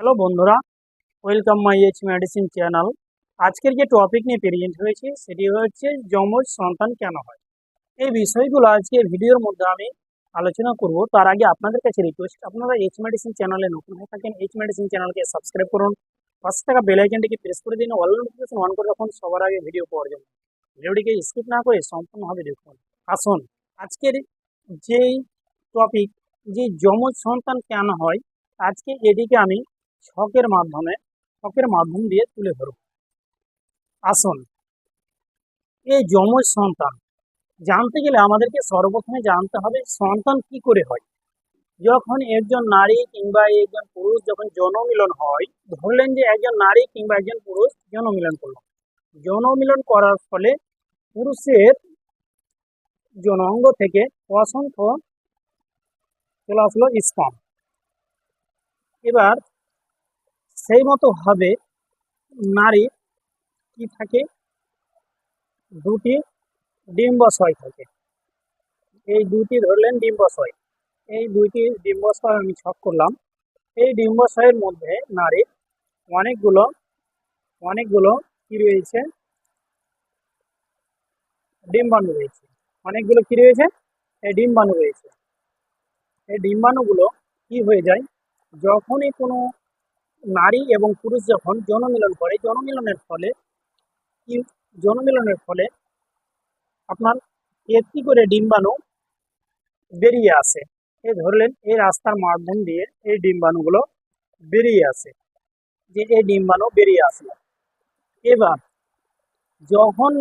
Hello বন্ধুরা welcome my H medicine channel আজকের যে টপিক নিয়ে প্রেজেন্ট হয়েছে, সেটি হচ্ছে যমজ সন্তান কেন হয়? এই বিষয়গুলো আজকের ভিডিওর মধ্যে আমি আলোচনা করব। তার আগে আপনাদের কাছে রিকোয়েস্ট আপনারা এইচ মেডিসিন চ্যানেলে নতুন হয়ে থাকেন এইচ মেডিসিন চ্যানেলকে সাবস্ক্রাইব করুন। পাঁচশো টাকা বেল আইকনটিকে প্রেস করে দিন অল নোটিফিকেশন অন করে রাখুন, সবার আগে ভিডিও পাওয়ার জন্য। ভিডিওটিকে স্কিপ না করে সম্পূর্ণভাবে দেখুন। আসুন, আজকের যেই টপিক যে যমজ সন্তান কেন হয়, আজকে এটিকে আমি ছকের মাধ্যমে, ছকের মাধ্যম দিয়ে তুলে ধরব আসন, এই যমজ সন্তান, জানতে গেলে আমাদেরকে সর্বপ্রথমে জানতে হবে সন্তান কি করে হয়। যখন একজন নারী কিংবা একজন পুরুষ যখন জনমিলন হয়, ধরলেন যে একজন নারী কিংবা একজন পুরুষ জনমিলন করল। জনমিলন করার ফলে পুরুষের জনাঙ্গ থেকে অসংখ্য চলে আসলো স্পাম এবার সেই মতো ভাবে নারী কি থাকে? দুটি ডিম্বাশয় থাকে। এই দুটি ধরলেন ডিম্বাশয়। এই দুইটি ডিম্বাশয় আমি ছক করলাম। এই ডিম্বাশয়ের মধ্যে নারীর অনেকগুলো অনেকগুলো কি রয়েছে? ডিম্বাণু রয়েছে। অনেকগুলো কি রয়েছে? এই ডিম্বাণু রয়েছে। এই ডিম্বাণুগুলো কি হয়ে যায়? যখনই কোনো নারী এবং পুরুষ যখন জনমিলন করে জনমিলনের ফলে জনমিলনের ফলে আপনার একটি করে ডিম্বাণু বেরিয়ে আসে? এই ধরলেন এই রাস্তার মাধ্যম দিয়ে এই ডিম্বাণুগুলো বেরিয়ে আসে, যে এই ডিম্বাণু বেরিয়ে আসলো। এবার যখন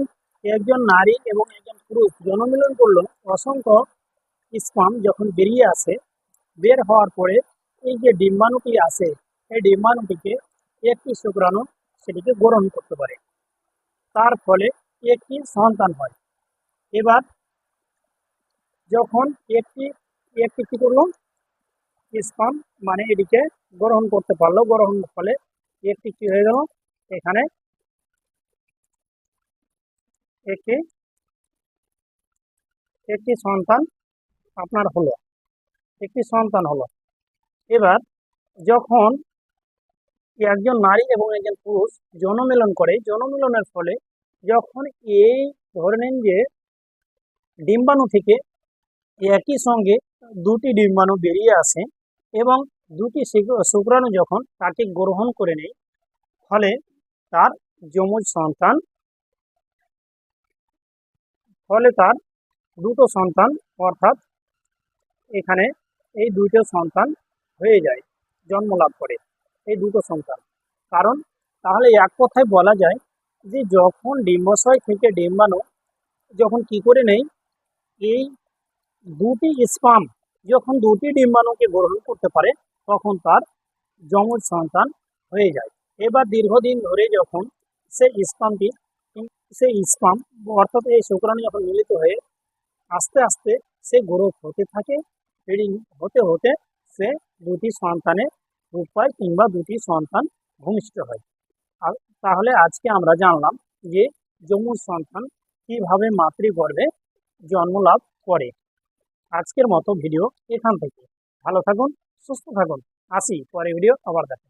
একজন নারী এবং একজন পুরুষ জনমিলন করল, অসংখ্য স্পাম যখন বেরিয়ে আসে, বের হওয়ার পরে এই যে ডিম্বাণুটি আসে এই ডিম্বাণুটিকে একটি শুক্রাণু সেটিকে গ্রহণ করতে পারে। তার ফলে একটি সন্তান হয়। এবার যখন একটি একটি কি করল? স্পাম মানে এটিকে গ্রহণ করতে পারল। গ্রহণের ফলে একটি কি হয়ে গেল? এখানে একটি একটি সন্তান আপনার হলো। একটি সন্তান হলো। এবার যখন একজন নারী এবং একজন পুরুষ জনমিলন করে, জনমিলনের ফলে যখন এই ধরে নেন যে ডিম্বাণু থেকে একই সঙ্গে দুটি ডিম্বাণু বেরিয়ে আসে এবং দুটি শিক- শুক্রাণু যখন তাকে গ্রহণ করে নেয়, ফলে তার যমজ সন্তান ফলে তার দুটো সন্তান অর্থাৎ এখানে এই দুটো সন্তান হয়ে যায় জন্ম লাভ করে। এই দুটো সন্তান কারণ তাহলে এক কথায় বলা যায় যে যখন ডিম্বাশয় থেকে ডিম্বাণু যখন কি করে নেই এই দুটি স্পাম যখন দুটি ডিম্বাণুকে গ্রহণ করতে পারে, তখন তার যমজ সন্তান হয়ে যায়। এবার দীর্ঘদিন ধরে যখন সে স্পামটি সে স্পাম অর্থাৎ এই শুক্রাণু যখন মিলিত হয়ে আস্তে আস্তে সে গ্রোথ হতে থাকে হতে হতে সে দুটি সন্তানের রূপ পায় কিংবা দুটি সন্তান ভূমিষ্ঠ হয়। আর তাহলে আজকে আমরা জানলাম যে যমুর সন্তান কীভাবে মাতৃগর্ভে জন্ম লাভ করে। আজকের মতো ভিডিও এখান থেকে। ভালো থাকুন, সুস্থ থাকুন। আসি পরে ভিডিও আবার দেখা।